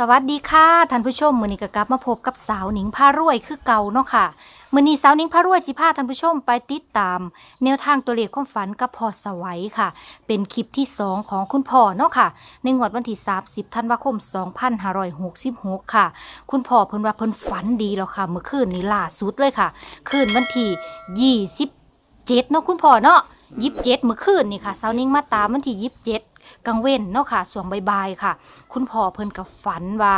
สวัสดีค่ะท่านผู้ชมมือนี้ก็กลับมาพบกับสาวหนิงพารวยคือเก่าเนาะค่ะมือนี้สาวหนิงพารวยสิพาท่านผู้ชมไปติดตาม แนวทางตัวเลขความฝันกับพ่อสวัยค่ะ เป็นคลิปที่ 2 ของคุณพ่อเนาะค่ะ ในงวดวันที่ 30ธันวาคม 2566 ค่ะ คุณพ่อเพิ่นว่าเพิ่นฝันดีแล้วค่ะเมื่อคืนนี้ล่าสุดเลยค่ะคืนวันที่27เนาะคุณพ่อเนาะ27เมื่อคืนนี่ค่ะสาวหนิงมาตามวันที่27 กลางเว้นเนาะค่ะส่วงบ่ายค่ะ คุณพ่อเพิ่นกับฝันว่า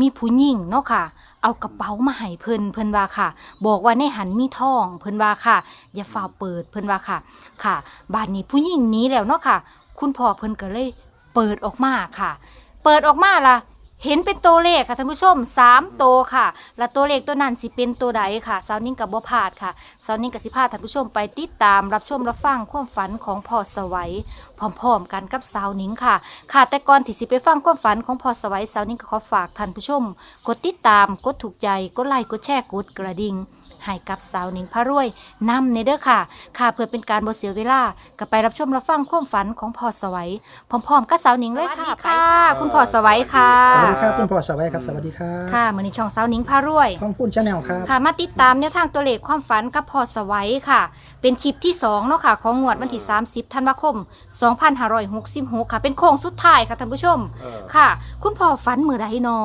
มีผู้หญิงเนาะค่ะ เอากระเป๋ามาให้เพิ่นเพิ่นว่าค่ะ บอกว่าในหันมีทอง เพิ่นว่าค่ะ อย่าฝ่าเปิดเพิ่นว่าค่ะ ค่ะบานนี้ผู้หญิงหนี้แล้วเนาะค่ะ คุณพ่อเพิ่นก็เลยเปิดออกมาค่ะ เปิดออกมาล่ะ เห็นเป็นตัวเลขค่ะท่านผู้ชมสามตัวค่ะ และตัวเลขตัวนั้นสิเป็นตัวใดค่ะสาวนิ่งกับบ่พลาดค่ะสาวนิ่งกับสิพาท่านผู้ชมไปติดตามรับชมรับฟังความฝันของพ่อสวัยพร้อมๆกันกับสาวนิ่งค่ะ ค่ะแต่ก่อนที่สิไปฟังความฝันของพ่อสวัยสาวนิ่งก็ขอฝากท่านผู้ชม กดติดตามกดถูกใจกดไลค์กดแชร์กดกระดิ่ง ให้กับสาวนิ่งพารวยนำในเด้อค่ะค่ะเพื่อเป็นการบ่เสียเวลาก็ไปรับชมรับฟังความฝันของพ่อสวัยพร้อมๆกับสาวนิ่งเลยค่ะค่ะ คุณพ่อสวัยค่ะ สวัสดีครับคุณพ่อสวัยครับสวัสดีครับค่ะมือนี้ช่องสาวนิ้งพารวยท้องพูนชาแนลครับค่ะมาติดตามแนวทางตัวเลขความฝันกับพอสวัยค่ะ เป็นคลิปที่2เนาะค่ะของงวดวันที่ 30ธันวาคม 2566 ค่ะ เป็นโค้งสุดท้ายค่ะท่านผู้ชมเออค่ะ คุณพ่อฝันมือใดนอ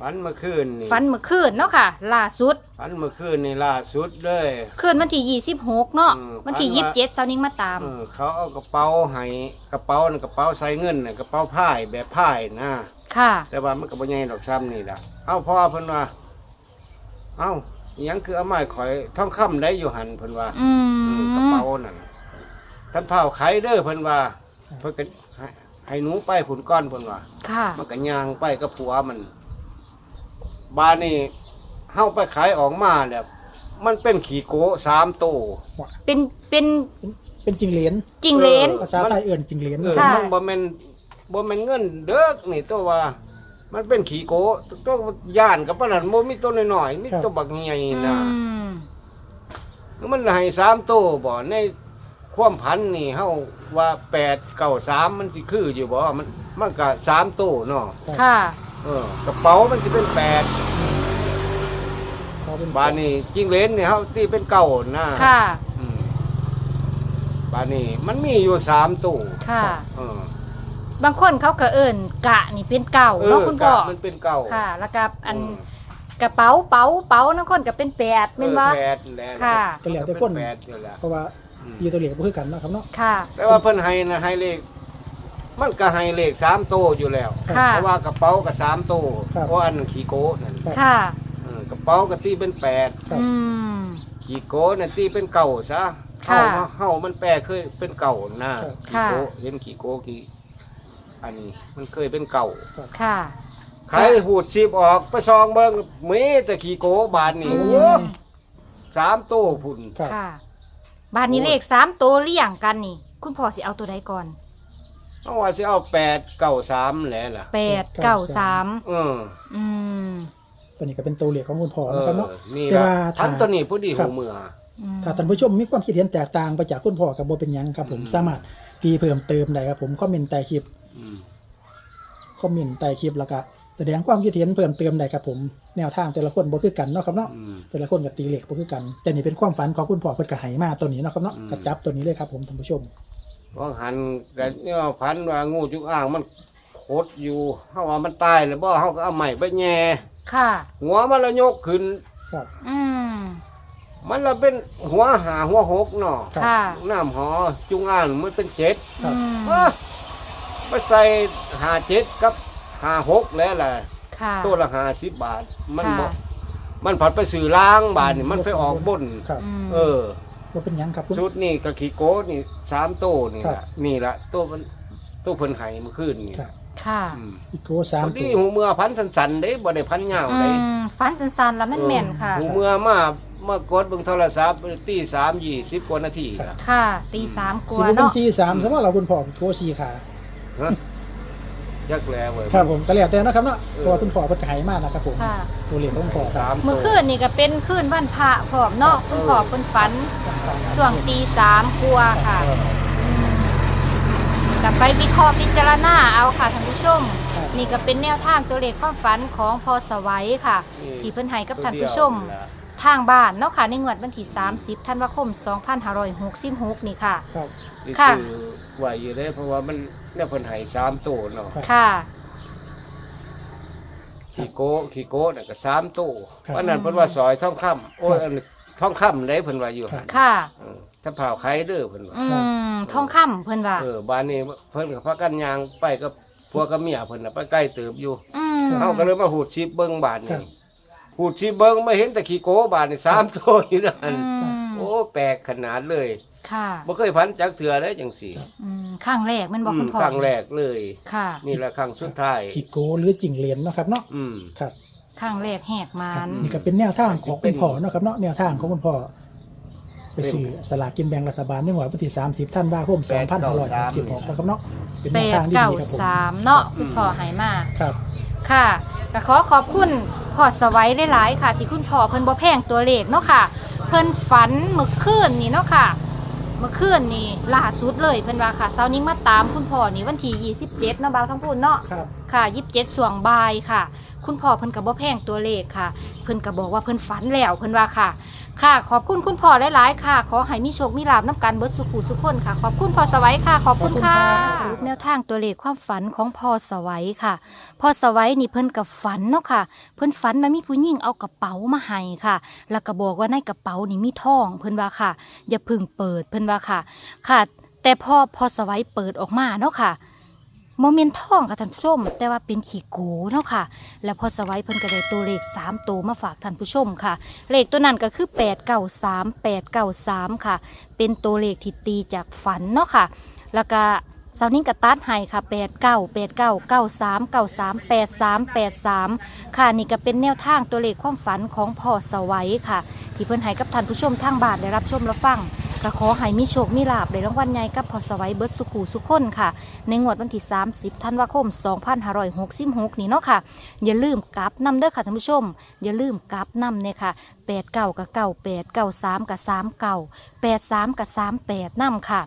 ฝันเมื่อคืนนี่ฝันเมื่อคืนเนาะค่ะล่าสุดฝันเมื่อคืนนี่ล่าสุดเลย คืนวันที่26เนาะอืมวันที่ฝันว่า27สาวนิ้งมาตาม เออเขาเอากระเป๋าให้กระเป๋าน่ะกระเป๋าใส่เงินน่ะกระเป๋าผ้ายแบบผ้ายนะ ค่ะ แต่ว่ามันก็บ่ใหญ่ดอกซ้ำนี่ล่ะ เอาพ่อเพิ่นว่า เอ้าอิหยังคือเอาไม้ข่อยทองคำได้อยู่หันเพิ่นว่าอือืมกระมเป๋านั่นท่านเผาไข่เด้อเพิ่นว่า เพิ่นก็ให้ให้หนูไปผุนก้อนเพิ่นว่า ค่ะ มันก็ย่างไปกับผัวมัน บานนี่เฮาไปขายออกมาเนี่ยมันเป็นขี่โกะสามโตวเป็นเป็นเป็นจิงเหรียญจริงเลน ภาษาไทยเอื่นจิงเหรียญเออค่ะ มันบ่แม่นบ่แม่นเงินเด้อนี่ตัวว่า มันเป็นขี่โกะตัวย่านกับปานนั้นบ่มีตัวน้อยๆมีตัวบักใหญ่อืนะ มมันให้สามโตวบ่ในความพันนี่เฮาว่า8 9 3มันสิคืออยู่บ่ มันมันก็สามโตวเนาะค่ะเออ กระเป๋ามันสิเป็นแปดเขาเป็นบานนี่จิ้งเหลนเนี่ยเขาตีเป็นเก่านะค่ะ อืมบานนี่มันมีอยู่สามตู้ค่ะ เออบางคนเขาก็เอิ่นกะนี่เป็นเก่าเอเนาะอคุณพ่อ กะมันเป็นเก่าค่ะ แล้วก็อันเกระเป๋าเป๋าเป๋านั่นคนก็เป็นแปดออเป็นว่า แปดแหละค่ะ ก็เหลียวแต่คน แปดอยู่แล้วเพราะว่าอยู่ตัวเหลียวก็คือกันนะครับเนาะ ค่ะ แต่ว่าเพิ่นให้นะให้เลข มันก็ให้เลขสามโตวอยู่แล้ว ค่ะ เพราะว่ากระเป๋าก็สามโตวครับ เพราะอันขี่โก้นั่นค่ะ เออกระเป๋าก็ตีเป็นแปดครับ อืม ขี่โก้เนี่ยตีเป็นเก่าซะค่ะเฮามาเฮามันแปลเคยเป็นเก่านะค่ะขี่โก้เห็นขี่โก้ขี่อันนี้มันเคยเป็นเก่าค่ะใครหูดชีบออกไปซองเบิ้งมีแต่ขี่โกบานนี่อืม โอ้สามตู้พุ่น ครับ ค่ะ บ้านนี้เลขสามตัวเลี่ยงกันนี่ คุณพ่อสิเอาตัวใดก่อน เอาว่าสิเอาแปดเก้าสามแหละล่ะ แปดเก้าสามเอออืมตัวนี้ก็เป็นตัวเหลียวของคุณพ่อเอนะครับอเนาะ นี่แต่ละว่าทันถ้าตัวนี้ผู้ดีครัหูบเมือ อืม ถ้าท่านผู้ชมมีความคิดเห็นแตกต่างไปจากคุณพ่อกับโบเป็นหยังครับผมอืม สามารถตีเพิ่มเติมได้ครับผมคอมเมนต์ใต้คลิปอืมคอมเมนต์ใต้คลิปแล้วก็แสดงความคิดเห็นเพิ่มเติมได้ครับผมแนวทางแต่ละคนบ่คือกันเนาะครับเนาะอืม แต่ละคนกับตีเหล็กบ่คือกัน แต่นี่เป็นความฝันของคุณพ่อเพิ่นก็ให้มาตัวนี้เนาะครับเนาะอืม กระจับตัวนี้เลยครับผมท่านผู้ชม ว่างหันกันเนี่ยพันว่างูจุกอ่างมันโคตรอยู่เฮาว่ามันตายแล้วบ่เฮาก็เอาใหม่ไปแย่ค่ะ หัวมันละยกขึ้นครับอืมมันละเป็นหัวหาหัวหกเนาะครับ ค่ะน้ำหอจุงอ่างมันเป็นเจ็ดครับอืมอะมาใส่หาเจ็ดกับหาหกแล้วแหละค่ะ ตัวละหาสิบบาท มันค่ะบอกมันผัดไปสื่อล้างบาทนี่มันไปออกบน ครับอืมเออ บ่เป็นหยังครับคุณ ชุดนี่กับขีโก้นี่สามตัวนี่ครับละนี่ละตัวมันตัวเพิ่นไห้เมื่อคืนนี่ครับค่ะอืมอีกโกสามพอตัดีวหูเมื่อพันสันๆเด้บ่ได้พันยาวอืเด้มฟันจันซันๆแล้วแม่นแม่นๆค่ะ หูเมื่อมาเมื่อกดเบิ่งโทรศัพท์ตีสามยี่สิบกว่านาทีละค่ะ ตีสามกสิว่าบ่เป็นเนาะ สี่สามสมมติเราคุณพ่อโกสี่ขา ฮะ ยักแล้วเว้ย ครับผมก็แล้วแต่นะครับเนาะเออ เพราะว่าคุณพ่อเพิ่นก็ให้มานะครับผมค่ะ ตัวเหล็กของคุณพ่อคสารับมเมื่อตัวคืนนี่ก็เป็นคืนวันพระพร้อมเนาะคุณพ่อเป็นฝันช่วงตีสามกว่าค่ะเออกลับไปวิเคราะห์พิจารณาเอาค่ะท่านผู้ชมครับนี่ก็เป็นแนวทางตัวเลขความฝันของพอสวัยค่ะนี่ที่เพิ่นให้กับท่านผู้ชม ตัวเดียวนั่นล่ะทางบ้านเนาะค่ะในงวดวันที่30ธันวาคม2566นี่ค่ะ ครับที่ค่ะซื้อไว้อยู่ได้เพราะว่ามันเนี่ยเพิ่นให้สามตัวเนาะครับค่ะ ขี้โก้ขี้โก้น่ะก็สามตัวครับ วันนั้นเพิ่นว่าซอยทองคำโอ้ยอันนี้ทองคำได้เพิ่นว่าอยู่ครับค่ะ เออถ้าเผาไข่เด้อเพิ่นว่าอืมทองคำเพิ่นว่า เออบ้านนี้เพิ่นก็พากันย่างไปกับพัวกับเมียเพิ่นน่ะไปใกล้เติบอยู่อืม เฮาก็เลยมาหูดชิปเบิ่งบ้านครันี่บ หูดชิปเบิ่งไม่เห็นแต่ขี้โก้บ้านนี่สามตัวอยู่นั่อืนมโอ้แปลกขนาดเลยค่ะบ่เคยพันจักเทื่อได้จังซี่อืมครั้งแรกแมันบอกอืคุมณพ่อครั้งแรกเลย ค่ะ นี่แหละครั้งสุดท้าย ขีโกหรือจิงเหรียญเนาะครับเนาะอืม ครับครั้งแรกแหกมาครับน นี่ก็เป็นแนวทางของคุณพ่อเนาะครับเนาะแนวทางของคุณพ่อไปซื้อสลากกินแบ่งรัฐบาลในวันที่30ธันวาคม2566นะครับเนาะเป็นแปแนวดทางที่เก้าดีครับผมสามเนาะคุณพ่อใหายมา ครับ ค่ะก็ขอขอบคุณ พอสไว้หลายๆค่ะ ที่คุณพ่อเพิ่นบ่แพงตัวเลขเนาะค่ะ เพิ่นฝันเมื่อคืนนี่เนาะค่ะเมื่อคืนนี่ล่าสุดเลยเพิ่นว่าค่ะเช้านี้มาตามคุณพ่อนี่วันที่27เนาะบ่าวทั้งพูนเนาะครับค่ะยิบเจ็ดส่วงบ่ายค่ะ คุณพ่อเพิ่นกับบ่แพงตัวเลขค่ะ เพิ่นก็บอกว่าเพิ่นฝันแล้วเพิ่นว่าค่ะ ค่ะ ขอบคุณคุณพ่อหลายๆค่ะ ขอให้มีโชคมีลาบน้ำกันเบิดสุขุสุขคนค่ะ ขอบคุณพ่อสวัยค่ะ ขอบคุณค่ะขอบคุณครับสรุปแนวทางตัวเลขความฝันของพ่อสวัยค่ะพ่อสวัยนี่เพิ่นกับฝันเนาะค่ะ เพิ่นฝันว่ามีผู้หญิงเอากระเป๋ามาให้ค่ะ แล้วก็บอกว่าในกระเป๋านี่มีทองเพิ่นว่าค่ะ อย่าเพึ่งเปิดเพิ่นว่าค่ะ ค่ะ แต่พอพอสวัยเปิดออกมาเนาะค่ะ โมเมนทองกับท่านผู้ชม แต่ว่าเป็นขี้โกเนาะค่ะ แล้วพอสไวัยเพิ่นก็ได้ตัวเลข3ตัวมาฝากท่านผู้ชมค่ะ เลขตัวนั้นก็คือ893 893ค่ะ เป็นตัวเลขที่ตีจากฝันเนาะค่ะ แล้วก็เสาร์นี้ก็ตัดให้ค่ะ 89 89 93 93 83 83 ค่ะนี่ก็เป็นแนวทางตัวเลขความฝันของพ่อสวัยค่ะ ที่เพิ่นให้กับท่านผู้ชมทางบ้านได้รับชมรับฟัง ก็ขอให้มีโชคมีลาบในรางวัลใหญ่กับพอสวัยเบิร์ดสุขูสุขคนค่ะ ในงวดวันที่ 30ธันวาคม 2566 นี้เนาะค่ะ อย่าลืมกลับนำเด้อค่ะท่านผู้ชม อย่าลืมกลับนำเนี่ยค่ะ8 9กับ9 8 9 3กับ3 9 8 3กับ3 8นำค่ะ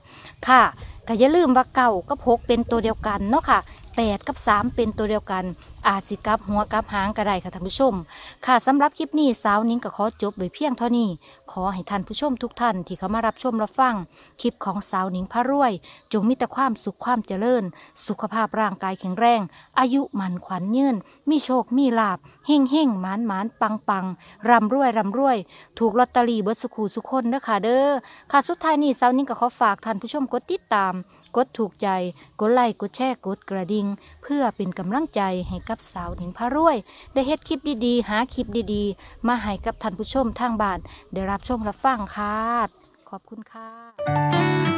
ค่ะก็อย่าลืมว่าเก่ากับ6เป็นตัวเดียวกันเนาะค่ะ8 กับ 3 เป็นตัวเดียวกัน อาจสิกลับหัวกลับหางก็ได้ค่ะท่านผู้ชม ค่ะสำหรับคลิปนี้สาวนิ้งก็ขอจบโดยเพียงเท่านี้ ขอให้ท่านผู้ชมทุกท่านที่เข้ามารับชมรับฟัง คลิปของสาวนิ้งพระรวย จงมีแต่ความสุขความเจริญ สุขภาพร่างกายแข็งแรง อายุมันขวัญยืนมีโชคมีลาบเฮ่งเฮ่งหมานหมานปังปังร่ำรวยร่ำรวย ถูกลอตเตอรี่เบิดสุขูสุขคนเด้อค่ะเด้อค่ะสุดท้ายนี้สาวนิ้งก็ขอฝากท่านผู้ชมกดติดตาม กดถูกใจ กดไลค์ กดแชร์ กดกระดิ่ง เพื่อเป็นกำลังใจให้กับสาวหนิงพระรวย ได้เฮ็ดคลิปดีๆ หาคลิปดีๆ มาให้กับท่านผู้ชมทางบ้าน ได้รับชมรับฟังค่ะ ขอบคุณค่ะ